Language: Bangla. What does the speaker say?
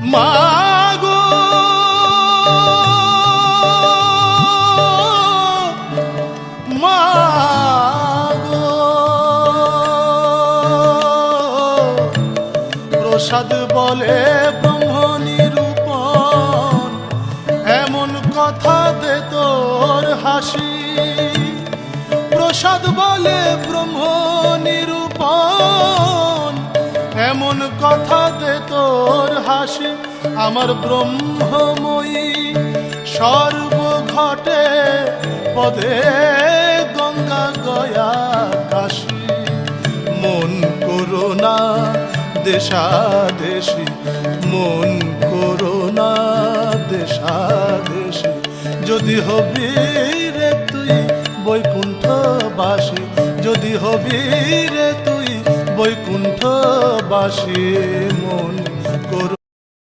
মাগো। মাগো। প্রসাদ বলে ব্রহ্ম নিরূপণ এমন কথা দে তোর হাসি। প্রসাদ বলে ব্রহ্ম এমন কথা দে তোর হাসি, আমার ব্রহ্মময়ী। সর্ব ঘটে পদে গঙ্গা গয়া কাশি। মন করোনা দেশা দেশি, মন করোনা দেশা দেশি। যদি হবি রে তুই বৈকুণ্ঠবাসী, যদি হবি রে তুই বৈকুণ্ঠবাসী মন